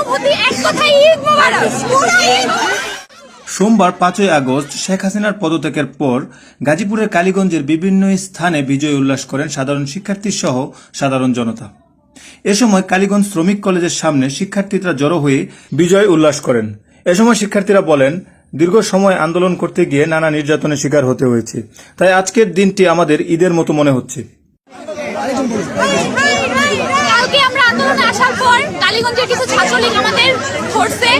অনুভূতি এক কথায় ঈদ মোবারক। সোমবার পাঁচই আগস্ট শেখ হাসিনার পদত্যাগের পর গাজীপুরের কালীগঞ্জের বিভিন্ন স্থানে বিজয় উল্লাস করেন সাধারণ শিক্ষার্থী সহ সাধারণ জনতা। এ সময় কালীগঞ্জ শ্রমিক কলেজের সামনে শিক্ষার্থীরা জড়ো হয়ে বিজয় উল্লাস করেন। এ সময় শিক্ষার্থীরা বলেন দীর্ঘ সময় আন্দোলন করতে গিয়ে নানা নির্যাতনের শিকার হতে হয়েছে। তাই আজকের দিনটি আমাদের ঈদের মতো মনে হচ্ছে। কালকে আমরা আন্দোলনে আসার পর কালীগঞ্জের কিছু ছাত্রলীগ আমাদের ধরছে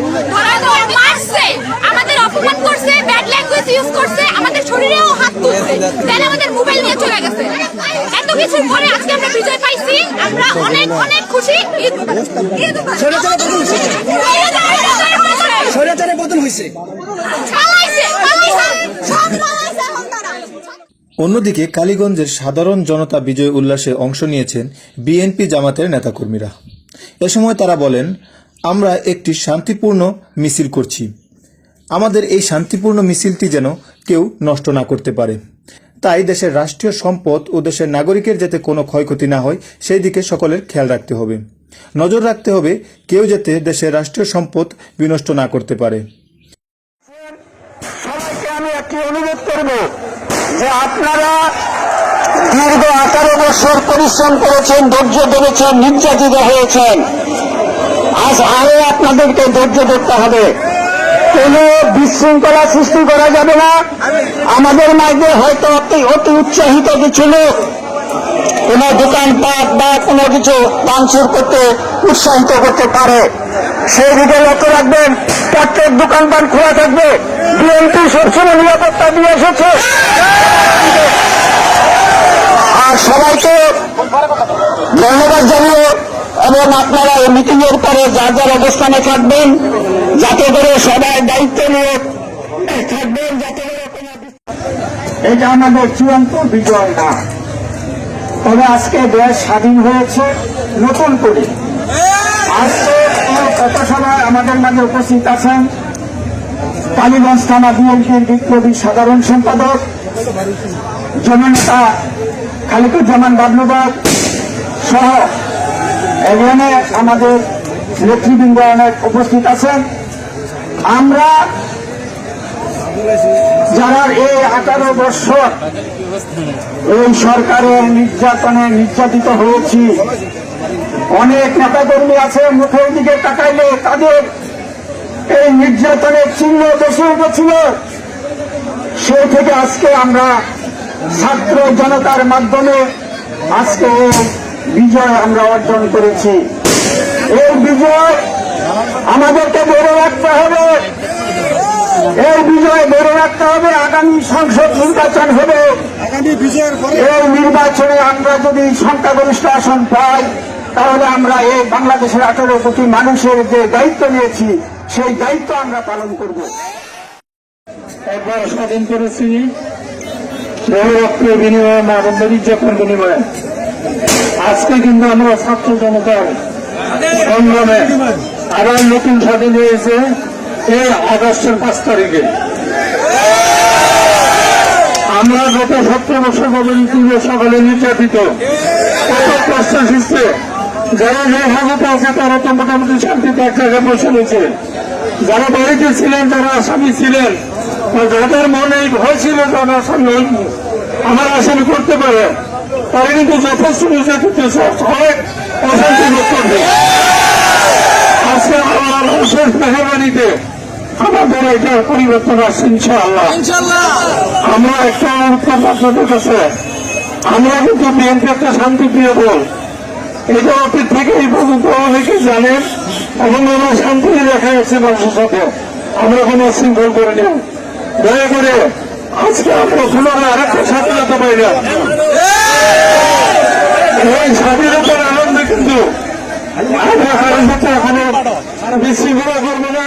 পর মারছে আমাদের অপমান করছে ব্যাড ল্যাঙ্গুয়েজ ইউজ করছে আমাদের শরীরেও হাত তুলছে। দেন আমাদের মোবাইল নিয়ে চলে গেছে। এত কিছুর পরে আজকে আমরা বিজয় পাইছি আমরা অনেক অনেক খুশি। স্বৈরাচারের পতন হয়েছে। অন্যদিকে কালীগঞ্জের সাধারণ জনতা বিজয় উল্লাসে অংশ নিয়েছেন বিএনপি জামাতের নেতাকর্মীরা। এ সময় তারা বলেন, আমরা একটি শান্তিপূর্ণ মিছিল করছি। আমাদের এই শান্তিপূর্ণ মিছিলটি যেন কেউ নষ্ট না করতে পারে। তাই দেশের রাষ্ট্রীয় সম্পদ ও দেশের নাগরিকের যাতে কোনো ক্ষয়ক্ষতি না হয়, সেই দিকে সকলের খেয়াল রাখতে হবে। নজর রাখতে হবে কেউ যাতে দেশের রাষ্ট্রীয় সম্পদ বিনষ্ট না করতে পারে। সবাইকে আমি একটি অনুরোধ যে আপনারা দীর্ঘ আঠারো বছর পরিশ্রম করেছেন, ধৈর্য ধরেছেন, নির্যাতিত হয়েছেন। আজ আরও আপনাদেরকে ধৈর্য ধরতে হবে। কোন বিশৃঙ্খলা সৃষ্টি করা যাবে না। আমাদের মাঝে হয়তো অতি অতি উৎসাহিত কিছু লোক কোন দোকানপাট বা কোনো কিছু ভাঙচুর করতে উৎসাহিত করতে পারে। সেই দিকে লক্ষ্য রাখবেন। প্রত্যেক দোকানপাট খোলা থাকবে। বিএনপি সবসময় নিরাপত্তা দিয়ে এসেছে। আর সবাইকে ধন্যবাদ জানিয়ে এবং আপনারা এই মিটিং এর পরে যার যার অবস্থানে থাকবেন, যাতে করে সবাই দায়িত্ব নিয়ে থাকবেন, যাতে এটা আমাদের চূড়ান্ত বিজয় না। তবে আজকে দেশ স্বাধীন হয়েছে নতুন করে। আজকে এই কথাসভায় আমাদের মাঝে উপস্থিত আছেন কালীগঞ্জ থানা বিএনপির বিপ্লবী সাধারণ সম্পাদক, জননেতা খালিকুজ্জামান বাবলুবাগ সহ এখানে আমাদের নেতৃবৃন্দ অনেক উপস্থিত আছেন। আমরা যারা এই আঠারো বছর এই সরকারের নির্যাতনে নির্যাতিত হয়েছি অনেক নেতাকর্মী আছে মুখের দিকে তাকাইলে তাদের এই নির্যাতনের চিহ্ন বেশি উঠেছিল। সেই থেকে আজকে আমরা ছাত্র জনতার মাধ্যমে আজকে এই বিজয় আমরা অর্জন করেছি। এই বিজয় আমাদেরকে ধরে রাখতে হবে। এই বিজয় ধরে রাখতে হবে আগামী সংসদ নির্বাচন হবে। এই নির্বাচনে আমরা যদি সংখ্যাগরিষ্ঠ আসন পাই তাহলে আমরা এই বাংলাদেশের আঠারো কোটি মানুষের যে দায়িত্ব নিয়েছি, সেই দায়িত্ব আমরা পালন করব। একবার স্বাধীন করেছি। রক্তের বিনিময়ে মানব নির্যাতন বিনিময়ে। আজকে কিন্তু আমরা ছাত্র জনতার সংগ্রামে আবার নতুন স্বাধীন হয়েছে, এই আগস্টের পাঁচ তারিখে। আমরা গত সত্তর বছর পূর্বে সকালে নির্যাতিত। কত কষ্ট শিখছে যারা যে হাজতে আছে তারা তো মোটামুটি শান্তিতে এক জায়গায় বসে রয়েছে। যারা বাড়িতে ছিলেন যারা আসামি ছিলেন যাদের মনে এই ভয় ছিল যারা আসামি আমার আসামি করতে পারে তারা কিন্তু যথেষ্ট নির্যাতিত সবাই অশান্তি ভোগ করবে। আজকে আমার মানুষের মেহরবানিতে আমাদের এটা পরিবর্তন আসছে ইনশাআল্লাহ। আমরা একটা উত্তর আপনাদের কাছে। আমরা কিন্তু বিএনপি একটা শান্তিপ্রিয় দল। এটা অতীত থেকে এই পর্যন্ত অনেকে জানেন? এবং আমরা শান্তি দেখা যাচ্ছে মানুষের সাথে। আমরা কোনো শৃঙ্খল করে নিও দয়া করে আজকে আমরা পুনরায় আরেকটা স্বাধীনতা পাই না। এই স্বাধীনতার আনন্দে কিন্তু। আমরা এখনও। বিশৃঙ্খলা না করব না।